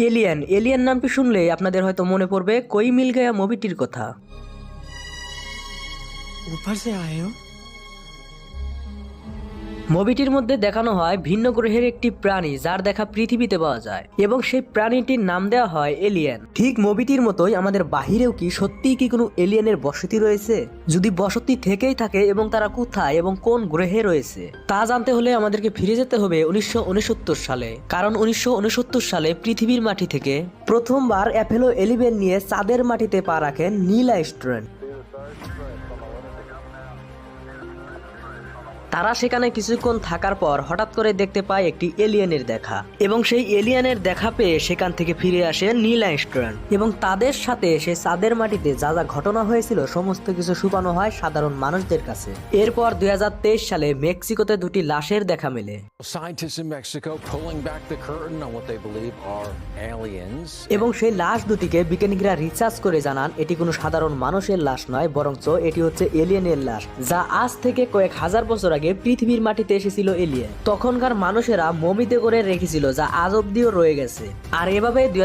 Alien alien নামটি শুনলে আপনাদের হয়তো মনে পড়বে কই মিল গায়া মুভিটির কথা ऊपर से आए हो মুভিটির মধ্যে দেখানো হয় ভিন্ন গ্রহের একটি প্রাণী যার দেখা পৃথিবীতে পাওয়া যায়, এবং সেই প্রাণীটির নাম দেওয়া হয় এলিয়েন ঠিক মুভিটির মতোই আমাদের বাহিরেও কি সত্যিই কি কোনো এলিয়েনের বসতি রয়েছে? যদি বসতি থেকেই থাকে এবং তারা কোথায় এবং কোন গ্রহে রয়েছে, তা জানতে হলে আমাদেরকে ফিরে যেতে হবে উনিশশো উনসত্তর সালে, কারণ উনিশশো ঊনসত্তর সালে পৃথিবীর মাটি থেকে প্রথমবার অ্যাপেলো এলিভেন নিয়ে চাঁদের মাটিতে পা রাখেন নীল আইস্ট্রেন তারা সেখানে কিছুক্ষণ থাকার পর হঠাৎ করে দেখতে পায় একটি এলিয়েনের দেখা। এবং সেই এলিয়েনের দেখা পেয়ে সেখান থেকে ফিরে আসে নীল আইস্ট্রান এবং তাদের সাথে সে চাঁদের মাটিতে যা যা ঘটনা হয়েছিল সমস্ত কিছু শুকানো হয় সাধারণ মানুষদের কাছে। এরপর দুই সালে মেক্সিকোতে দুটি লাশের দেখা মেলে. এবং সেই লাশ দুটিকে বিজ্ঞানীরা রিসার্চ করে জানান এটি কোনো সাধারণ মানুষের লাশ নয় বরঞ্চ এটি হচ্ছে এলিয়েনের লাশ যা আজ থেকে কয়েক হাজার বছর আগে পৃথিবীর মাটিতে এসেছিল এলিয়েন। তখনকার মানুষেরা মমিতে করে রেখেছিল যা আজ অব্দিও রয়ে গেছে। আর এভাবে দুই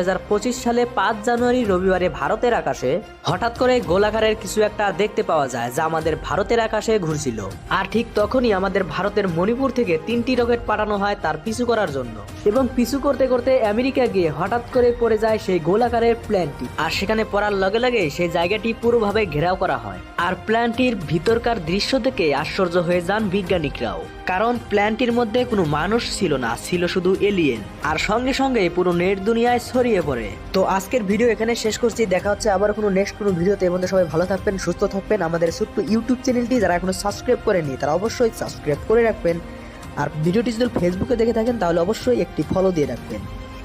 সালে পাঁচ জানুয়ারি রবিবারে ভারতের আকাশে হঠাৎ করে গোলাকারের কিছু একটা দেখতে পাওয়া যায় যা আমাদের ভারতের আকাশে ঘুরছিল। আর ঠিক তখনই আমাদের ভারতের মণিপুর থেকে তিনটি রকেট পাঠানো হয় তার পিছু করার জন্য। এবং পিছু করতে করতে আমেরিকা গিয়ে হঠাৎ করে পড়ে যায় সেই গোলাকারের প্ল্যানটি। আর সেখানে পড়ার লগে লগে সেই জায়গাটি পুরোভাবে ঘেরাও করা হয়। আর প্ল্যানটির ভিতরকার দৃশ্য থেকে আশ্চর্য হয়ে যান বিজ্ঞানিকরাও, কারণ প্ল্যানটির মধ্যে কোনো মানুষ ছিল না, ছিল শুধু এলিয়েন আর সঙ্গে সঙ্গে পুরো নেট দুনিয়ায় ছড়িয়ে পড়ে। তো আজকের ভিডিও এখানে শেষ করছি, দেখা হচ্ছে আবার কোনো নেক্সট কোনো ভিডিওতে। এর মধ্যে সবাই ভালো থাকবেন, সুস্থ থাকবেন। আমাদের ছোট্ট ইউটিউব চ্যানেলটি যারা এখনও সাবস্ক্রাইব করেনি তারা অবশ্যই সাবস্ক্রাইব করে রাখবেন। আর ভিডিওটি যদি ফেসবুকে দেখে থাকেন, তাহলে অবশ্যই একটি ফলো দিয়ে রাখবেন।